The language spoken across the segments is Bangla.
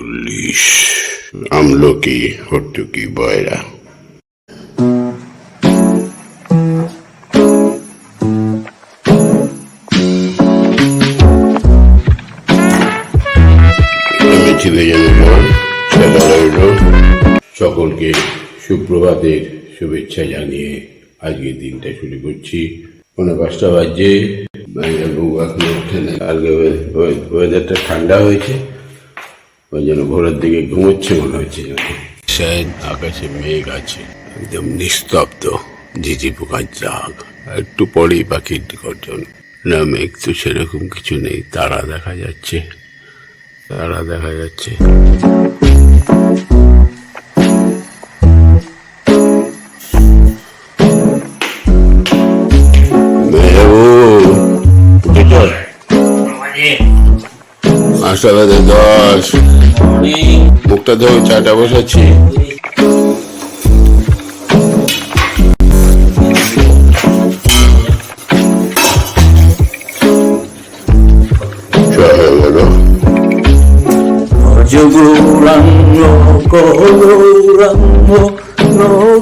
পুলিশ আমলকি হট্টুকি বয়রা। সকলকে সুপ্রভাতের শুভেচ্ছা জানিয়ে আজকের দিনটা শুরু করছি। পনেরো পাঁচটা বাজে। বউ এখনও ওয়েদারটা ঠান্ডা হয়েছে। ওই জন্য ভোরের দিকে ঘুমোচ্ছে মনে হচ্ছে স্যার আকাশে মেঘ আছে, একদম নিস্তব্ধ, ঝিঝি পোকার জাগ। একটু পরেই পাখির গর্জন না মেঘ তো সেরকম কিছু নেই, তারা দেখা যাচ্ছে, তারা দেখা যাচ্ছে। আটটা বাজে দশ। মুখটা ধরে চাটা বসাচ্ছি। গৌরাঙ্গ গৌরাঙ্গ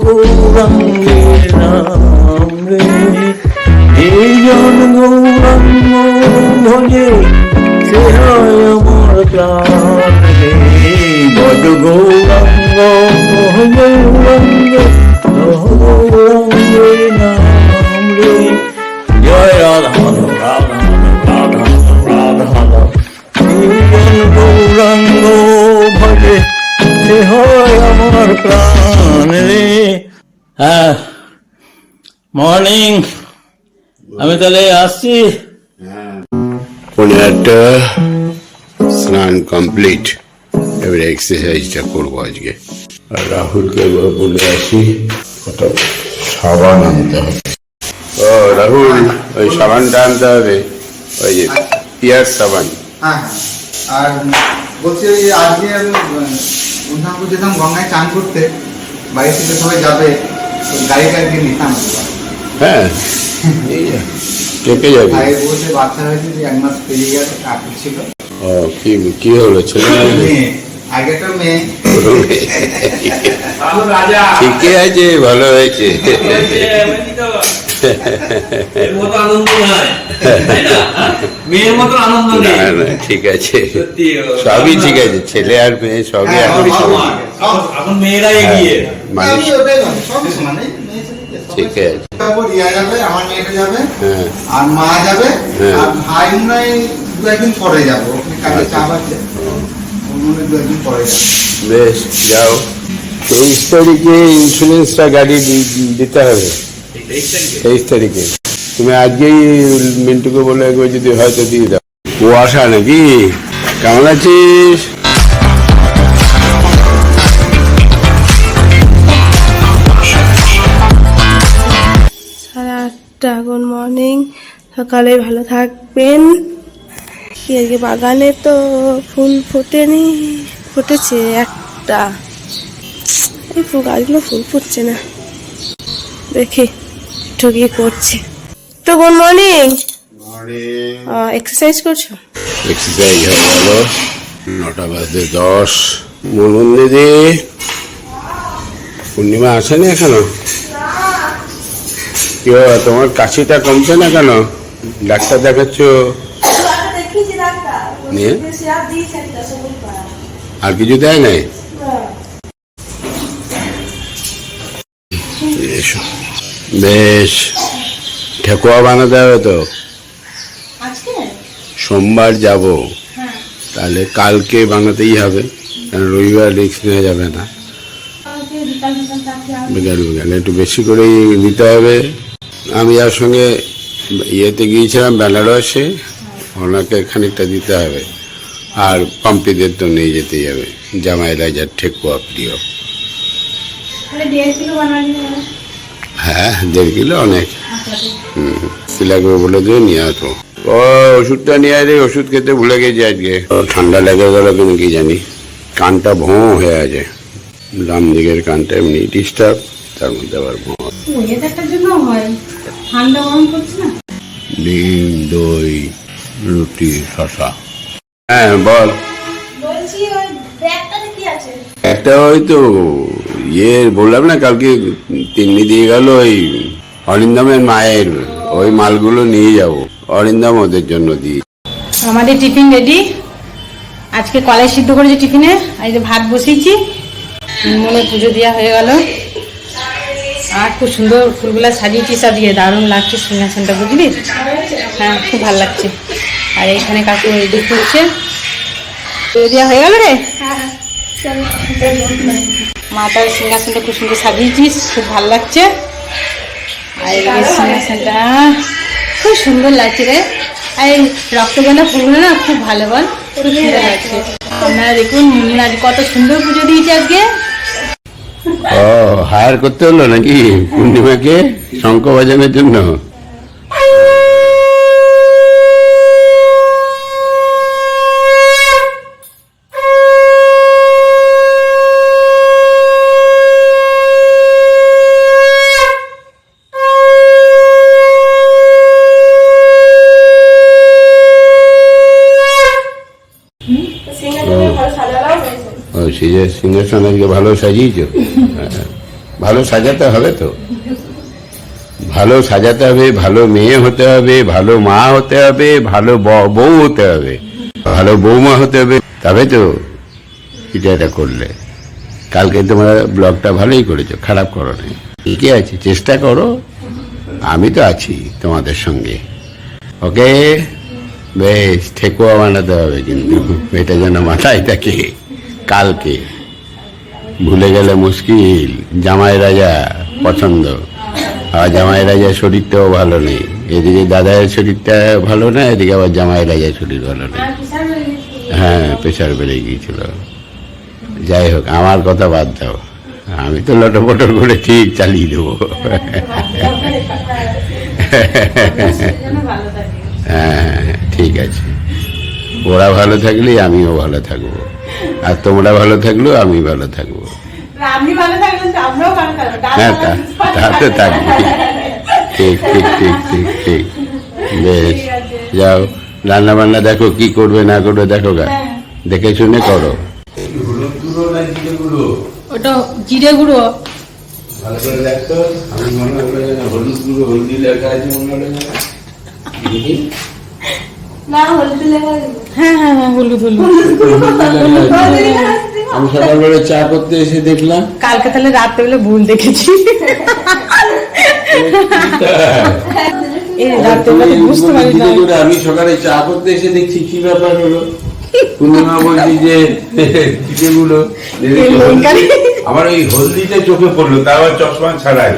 গৌরাঙ্গের নাম। রে এই জন গৌরাঙ্গ ভজে সে আমার প্রাণ জয় রাধা রাধা রাধা রাধা হ্যাঁ মর্নিং আমি তাহলে আসছি। একটা স্নান কমপ্লিট এবারে এক্সারসাইজটা করব আজকে। আর রাহুলকে এবার বলে আসি কত সাবান আনতে হবে। ও রাহুল ওই সাবানটা আনতে হবে। ওই যে পিয়ার সাবান। হ্যাঁ। আর বলছি ওই আজকে আমি যেতাম গঙ্গায় চান করতে বাড়ি থেকে সবাই যাবে গাড়িটা আজকে নিতাম। হ্যাঁ এই কে কে যাবে বলতে বাচ্চা হয়েছে যে এক মাস পেরিয়ে গেছে ছিল। ও কি কি হলো? ছেলে না মেয়ে? মেয়ে আগে একটা মেয়ে। ঠিকই আছে ভালো হয়েছে। ঠিক আছে। সবই ঠিক আছে ছেলে আর মেয়ে সবই হ্যাঁ, এখন- এগিয়ে। মানুষ ঠিক আছে। রিয়া যাবে আমার মেয়েটা যাবে হ্যাঁ। আর মা যাবে হ্যাঁ। আর ভাই দু একদিন পরে যাব। কাজে চাপ আছে। ও দু একদিন পরে যাবে। বেশ যাও। তেইশ তারিখে ইন্স্যুরেন্সটা গাড়ি দিতে হবে। তেইশ তারিখে। তুমি আজকেই মিন্টুকে বলে একবার যদি হয়তো দিয়ে দাও। কুয়াশা নাকি? কেমন আছিস? সকালে ভালো থাকবেন। কি আজকে বাগানে তো ফুল ফোটেনি ফুটেছে একটা। এই ফুল গাছগুলো ফুল ফুটছে না। দেখি ঠকিয়ে করছে। তো গুড মর্নিং। এক্সারসাইজ করছ? এক্সারসাইজ হয়ে গেল। নটা বাজতে দশ। মনন দিদি পূর্ণিমা আসেনি এখনও? কি তোমার কাশিটা কমছে না কেন? ডাক্তার দেখাচ্ছ? নিয়ে? আর কিছু দেয় নাই? বেশ। ঠেকুয়া বানাতে হবে তো। সোমবার যাব। তাহলে কালকে বানাতেই হবে কারণ রবিবার রিক্স নেওয়া যাবে না। বিকাল বিকাল একটু বেশি করেই নিতে হবে। আমি যার সঙ্গে ইয়েতে গিয়েছিলাম বেনারসে। ওনাকে খানিকটা দিতে হবে। আর পাম্পিদের তো নিয়ে যেতে যাবে জামাইরা যার ঠেকুয়া প্রিয় হ্যাঁ দেড় কিলো অনেক। হুম কি লাগবে বলে দিয়ে নিয়ে আসব ও ওষুধটা নিয়ে আসে ওষুধ খেতে ভুলে গেছি আজকে। ঠান্ডা লেগে গেল কেন কি জানি। কানটা ভোঁ হয়ে আছে। ডান দিকের কানটা এমনি ডিস্টার্ব তার মধ্যে আবার ভোঁ। ঠান্ডা গরম করছে না? ডিম দই রুটি শশা হ্যাঁ বল। একটা ওই তো ইয়ে বললাম না কালকে তিন্নি দিয়ে গেল ওই অরিন্দমের মায়ের ওই মালগুলো নিয়ে যাব অরিন্দম ওদের জন্য দিই আমাদের টিফিন রেডি আজকে কলাই সিদ্ধ করেছি টিফিনে আর ভাত বসিয়েছি। মনে পুজো দেওয়া হয়ে গেল। আর খুব সুন্দর ফুলগুলো ফুলগুলা সাজিয়েছি সাজিয়ে দারুণ লাগছে সিংহাসনটা, বুঝলি? হ্যাঁ খুব ভালো লাগছে। আর এখানে কাকু রেডি করছে দেওয়া হয়ে গেল রে? মাতার সিংহাসনটা খুব সুন্দর সাজিয়েছিস খুব ভালো লাগছে। আর এই সিংহাসনটা, খুব সুন্দর লাগছে রে। আর এই রক্তগন্ধা ফুলগুলো না, খুব ভালো বল, খুব সুন্দর লাগছে। আপনারা দেখুন কত সুন্দর পুজো দিয়েছে আজকে। হায়ার করতে হলো নাকি? পূর্ণিমাকে শঙ্খ বাজানোর জন্য? ও সিংহ সিংহাসন আজকে ভালো সাজিয়েছো? হ্যাঁ। ভালো সাজাতে হবে তো। ভালো সাজাতে হবে, ভালো মেয়ে হতে হবে, ভালো মা হতে হবে, ভালো বউ হতে হবে, ভালো বৌমা হতে হবে। তবে তো এটা এটা করলে। কালকে তোমরা ব্লগটা ভালোই করেছ, খারাপ করো না ঠিকই আছে, চেষ্টা করো। আমি তো আছি তোমাদের সঙ্গে। ওকে? বেশ ঠেকুয়া বানাতে হবে কিন্তু। এটা যেন মাথায় থাকে। কালকে। ভুলে গেলে মুশকিল। জামাই রাজা পছন্দ। আর জামাই রাজার শরীরটাও ভালো নেই। এদিকে দাদার শরীরটা ভালো না, এদিকে আবার জামাই রাজার শরীর ভালো নেই। হ্যাঁ প্রেশার বেড়ে গিয়েছিল। যাই হোক, আমার কথা বাদ দাও। আমি তো লটপটর করে ঠিক চালিয়ে দেবো। হ্যাঁ ঠিক আছে। ওরা ভালো থাকলেই আমিও ভালো থাকব। আর তোমরা ভালো থাকলেও আমি ভালো থাকব। তো হ্যাঁ তা তাতে থাকবে। ঠিক ঠিক ঠিক ঠিক ঠিক। বেশ যাও রান্না বান্না দেখো কি করবে না করবে দেখো গা। দেখে শুনে করো। ওটা জিরে গুঁড়ো। ভালো করে দেখতো আমি মনে হলো যেন হলুদ গুঁড়ো হলদি লেখা আছে মনে হলো। হ্যাঁ হ্যাঁ হ্যাঁ হলুদ হলুদ। আমি সকালবেলা চা করতে এসে দেখলাম। কালকে তাহলে রাত্রেবেলা ভুল দেখেছি। আমি সকালে চা করতে এসে দেখছি কি ব্যাপার হলো? পূর্ণিমা বলছি যে আমার ওই হলদিতে চোখে পড়ল তা আবার চশমা ছাড়াই।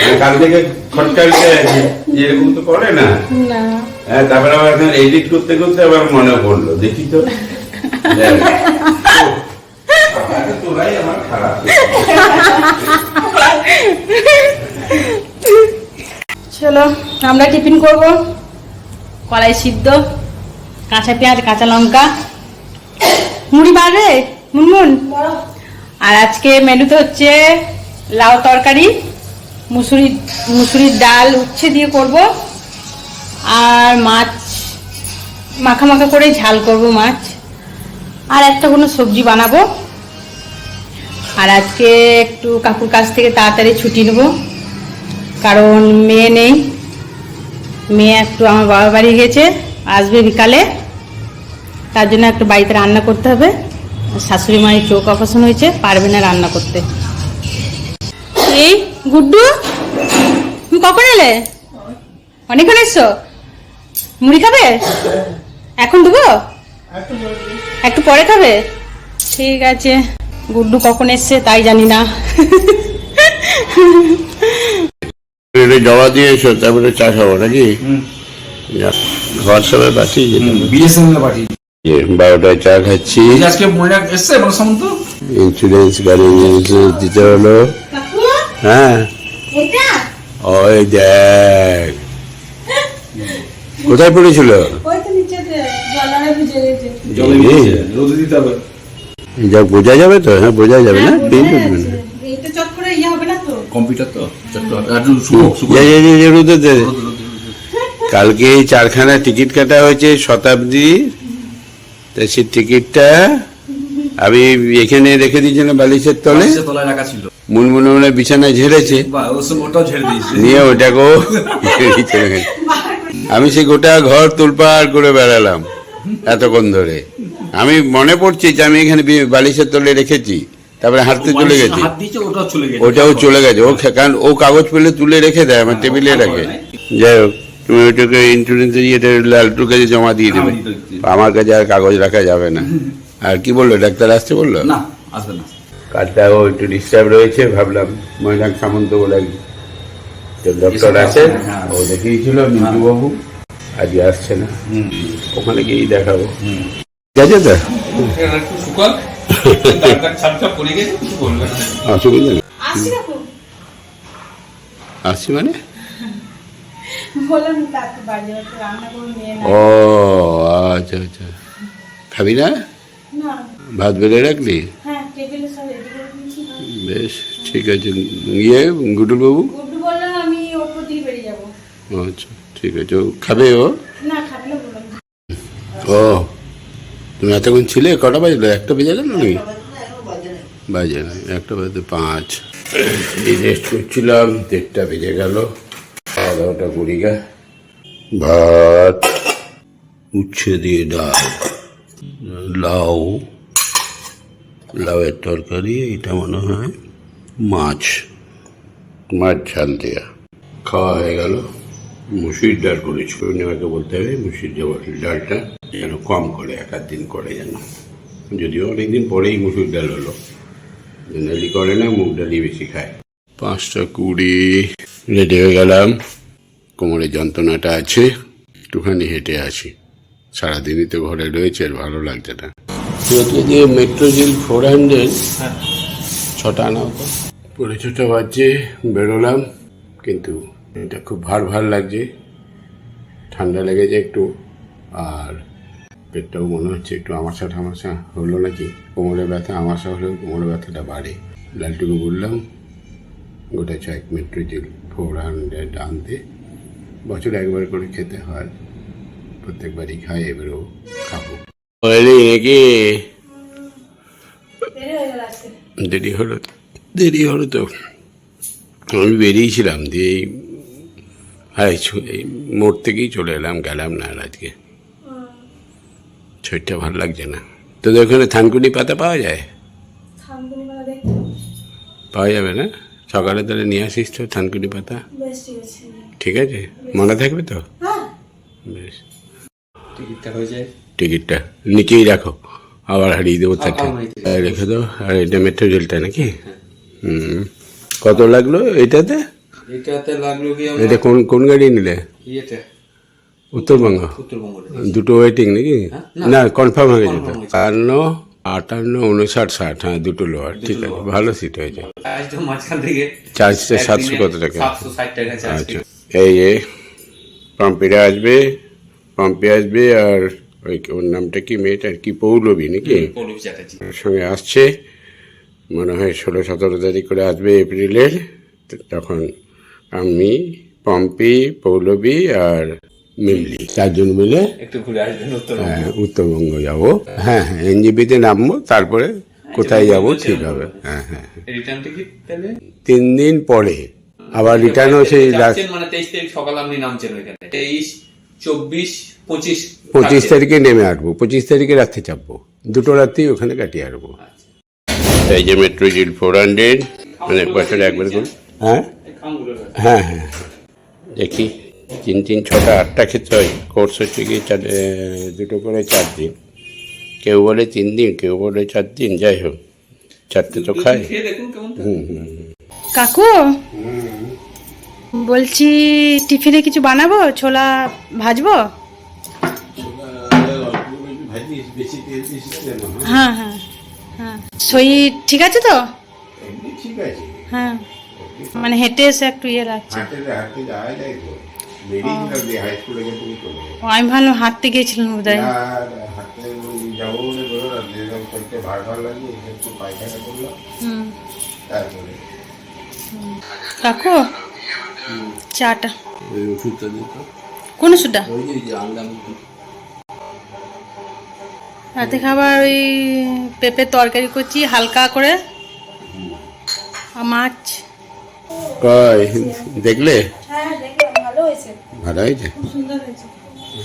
মানে কাল থেকে খটকাইতে আছে। এরকম তো করে না। না। হ্যাঁ তারপরে আবার এখন এডিট করতে করতে আবার মনে পড়ল, দেখি তো। তোরাই আমার খারাপ চলো, আমরা টিফিন করব। কলাই সিদ্ধ, কাঁচা পেঁয়াজ, কাঁচা লঙ্কা। মুড়ি বাড়বে মুনমুন। আর আজকে মেনুতে হচ্ছে লাউ তরকারি, মুসুরি, মুসুরির ডাল উচ্ছে দিয়ে করব। আর মাছ, মাখা মাখা করে ঝাল করব মাছ। আর একটা কোনো সবজি বানাবো। আর আজকে একটু কাকুর কাছ থেকে তাড়াতাড়ি ছুটি নেব। কারণ মেয়ে নেই। মেয়ে একটু আমার বাবা বাড়ি গেছে, আসবে বিকালে। তার জন্য একটু বাড়িতে রান্না করতে হবে। শাশুড়ি মায়ের চোখ অপারেশন হয়েছে, পারবে না রান্না করতে। এই, গুড্ডু, তুমি কখন এলে? অনেকক্ষণ এসছো? মুড়ি খাবে? এখন দেবো একটু পরে খাবে? ঠিক আছে। গুড্ডু কখন এসছে তাই জানি না। জমা দিয়ে এসো তারপরে চা খাব নাকি? হোয়াটসঅ্যাপে পাঠিয়ে বিএসএনএল বারোটায় চা খাচ্ছি। ইন্স্যুরেন্স গাড়ি ইন্স্যুরেন্স দিতে হলো। হ্যাঁ। ওই দেখ। কোথায় পড়েছিল? জলে ভিজেছে, রোদে দিতে হবে যা বোঝা যাবে তো হ্যাঁ বোঝা যাবে না? করে ইয়ে না। কালকে এই চারখানা টিকিট কাটা হয়েছে শতাব্দী। তা সেই টিকিটটা আমি এখানে রেখে বালিশের তলে? বালিশের তলায় রাখা ছিল। মুনমুনে মনে বিছানায় ঝেড়েছে। দিয়েছে। নিয়ে ওটাকেও গেছে। আমি সে গোটা ঘর তুলপাড় করে বেড়ালাম এতক্ষণ ধরে। আমি মনে পড়ছি যে আমি এখানে বালিশের তলে রেখেছি তারপরে হাঁটতে চলে গেছি। ওটাও চলে গেছে। ও কারণ ও কাগজ পেলে তুলে রেখে দেয় আমার টেবিলে রাখে। যাই হোক তুমি ওইটাকে ইন্স্যুরেন্স ইয়েটা লালটুর কাছে জমা দিয়ে দেবে। আমি আমার কাছে আর কাগজ রাখা যাবে না। আর কি বলল? ডাক্তার আসতে বলল? না কালটাও একটু ডিস্টার্ব রয়েছে ভাবলাম ময়নাক সামন্ত বলে ডক্টর আছে হ্যাঁ। ও দেখিয়েছিল মিন্টু বাবু আজকে আসছে না ওখানে গিয়েই দেখাবো। ঠিক আছে তো অসুবিধা নেই আসছি মানে? ও আচ্ছা আচ্ছা। খাবি না? ভাত বেড়ে রাখলি? হ্যাঁ বেশ ঠিক আছে। ইয়ে গুডুল বাবু গুড্ডু বললাম আমি ওপর দিকে বেরিয়ে যাব আচ্ছা ঠিক আছে। খাবে ও? ও তুমি এতক্ষণ ছিলে? কটা বাজলো? একটা বেজে গেল নাকি? বাজে না একটা বাজে পাঁচ। এই রেস্ট করছিলাম দেড়টা বেজে গেল। খাওয়া দাওয়াটা করি গা। ভাত উচ্ছে দিয়ে ডাল লাউ লাউয়ের তরকারি এটা মনে হয় মাছ মাছ ঝাল দেয়া। খাওয়া হয়ে গেল। মুসুরির ডাল করেছি। পূর্ণিমাকে বলতে হবে মুসুরির ডাল- ডালটা যেন কম করে এক আধ দিন করে যেন। যদিও অনেকদিন পরেই মুসুর ডাল হলো। জেনারেলি করে না মুগ ডালই বেশি খায়। পাঁচটা কুড়ি রেডি হয়ে গেলাম। কোমরে যন্ত্রণাটা আছে একটুখানি হেঁটে আছি। সারাদিনই তো ঘরে রয়েছে আর ভালো লাগছে না। তুই দিয়ে মেট্রো জেল ফোর হান্ড্রেড ছটা আনা হতো। পরে ছটা বাজছে বেরোলাম কিন্তু এটা খুব ভার ভার লাগছে। ঠান্ডা লেগেছে একটু। আর পেটটাও মনে হচ্ছে একটু আমাশা ঠামাশা হলো নাকি? কোমরে ব্যথা আমাশা হলেও কোমরে ব্যথাটা বাড়ে। লালটুকু বললাম গোটা ছয়েক মেট্রো জেল ফোর হান্ড্রেড আনতে। বছরে একবার করে খেতে হয়। প্রত্যেকবারই খাই এবারেও খাব। নাকি? দেরি হয়ে হলো দেরি হলো তো। আমি বেরিয়েছিলাম দিয়ে হ্যাঁ ছ- এই মোড় থেকেই চলে এলাম গেলাম না আর আজকে শরীরটা ভালো লাগছে না। তোদের ওখানে থানকুনি পাতা পাওয়া যায়? পাওয়া যাবে না? সকালে তাহলে নিয়ে আসিস তো থানকুনি পাতা। ঠিক আছে। মনে থাকবে তো? হ্যাঁ। বেশ। টিকিটটা হয়ে যায় টিকিটটা নিচেই রাখো। আবার হারিয়ে দেবো তাকে। আমার নিচে। আর রেখে দাও। আর এটা মেট্রো রেলটা নাকি? হুম। কত লাগল এটাতে? এটাতে লাগল কি এটা কোন কোন গাড়ি নিলে? ইয়েতে উত্তরবঙ্গ? উত্তরবঙ্গ দুটো ওয়েটিং নাকি? হ্যাঁ, না কনফার্ম হয়ে গেছে। Confirm আটান্ন উনষাট ষাট হ্যাঁ দুটো লোয়ার ঠিক আছে ভালো সিট হয়েছে। চার্জটা সাতশো কত টাকা? আচ্ছা। এই যে পম্পিরা আসবে পম্পি আসবে আর ওই ওর নামটা কি মেয়েটার? কি পৌলবী নাকি? সঙ্গে আসছে। মনে হয় ষোলো সতেরো তারিখ করে আসবে এপ্রিলের তখন আমি পম্পি পৌলবী আর মিমলি চারজন মিলে? একটু ঘুরে আসবেন উত্তরবঙ্গ। হ্যাঁ, উত্তরবঙ্গ যাব। হ্যাঁ হ্যাঁ এনজিপিতে নামবো তারপরে কোথায় যাব ঠিক হবে। হ্যাঁ হ্যাঁ তাহলে? তিন দিন পরে। আবার রিটার্নও সেই মানে তেইশ তারিখ সকালে আপনি নামছেন ওইখানে। তেইশ চব্বিশ পঁচিশ পঁচিশ তারিখে নেমে আসব। পঁচিশ তারিখে রাত্রে চাপবো। দুটো রাত্রি ওখানে কাটিয়ে আসব। এই যে মেট্রো জিল ফোর হান্ড্রেড মানে বছরে একবার হ্যাঁ। হ্যাঁ হ্যাঁ দেখি তিন তিন ছটা আটটা খেতে হয়। কোর্স হচ্ছে কি চার দুটো করে চার দিন। কেউ বলে তিন দিন কেউ বলে চার দিন যাই হোক। চারটে তো খায়। খেয়ে দেখুন কেমন হুম হুম হুম। কাকু? বলছি টিফিনে কিছু বানাবো? ছোলা ভাজবো? হ্যাঁ? হ্যাঁ হ্যাঁ সই ঠিক আছে তো? ঠিক আছে। হ্যাঁ। মানে হেঁটে এসে একটু ইয়ে লাগছে। আমি ভাবলাম হাঁটতে গিয়েছিলেন বোধ হয় কাকু চাটা। কোন ওষুধটা? আনলাম রাতে খাবার ওই পেঁপের তরকারি করছি হালকা করে। আর মাছ। কয় দেখলে? হ্যাঁ ভালো হয়েছে।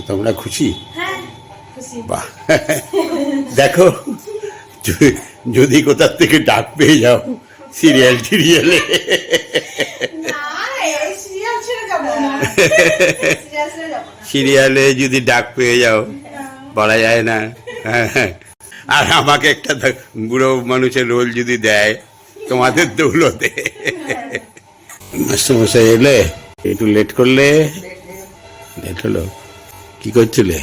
তোমরা খুশি? হ্যাঁ বাহ। দেখো যদি কোথার থেকে ডাক পেয়ে যাও সিরিয়াল টিরিয়ালে। সিরিয়াল যদি ডাক পেয়ে যাও বলা যায় না। হ্যাঁ। আর আমাকে একটা বুড়ো মানুষের রোল যদি দেয় তোমাদের দৌলতে। মাস্টারমশাই এলে? একটু লেট করলে? লেট হলো। কি করছিলে?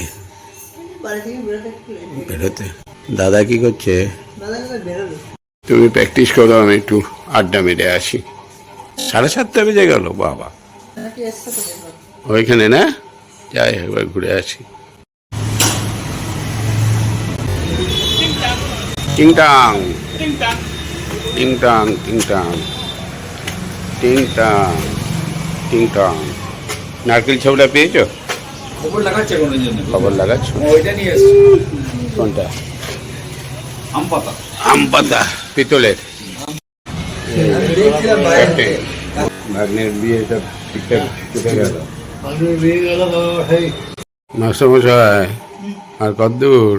বেরোতে। দাদা কি করছে? তুমি প্র্যাকটিস করো আমি একটু আড্ডা মেরে আসি। সাড়ে সাতটা বেজে গেল, বাবা। ওইখানে না? যাই, একবার ঘুরে আসি। টিংটাং টিংটাং টিংটাং টিংটাং টিংটাং। নারকেল ছবটা পেয়েছ? খবর লাগাচ্ছে কোনের জন্য? খবর লাগাচ্ছ? ওইটা নিয়ে এসছি। কোনটা? আম পাতা। আম পাতা পিতলের। ভাগ্নের বিয়ে সব ঠিকঠাক কেটে গেল। মাস্টারমশাই আর কদ্দূর?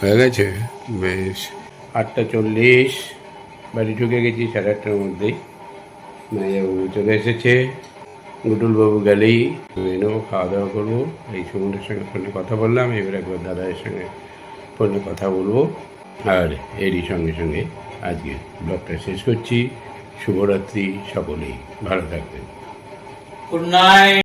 হয়ে গেছে? বেশ। আটটা চল্লিশ। বাড়ি ঢুকে গেছি সাড়ে আটটার মধ্যেই। মাইয়াবাবু চলে এসেছে। গুটুলবাবু গেলেই নেব খাওয়া দাওয়া করব। এই সুমনের সঙ্গে ফোনে কথা বললাম, এবার একবার দাদাদের সঙ্গে ফোনে কথা বলব। আর এরই সঙ্গে সঙ্গে আজকে ব্লগটা শেষ করছি। শুভরাত্রি সকলেই, ভালো থাকবেন। Good night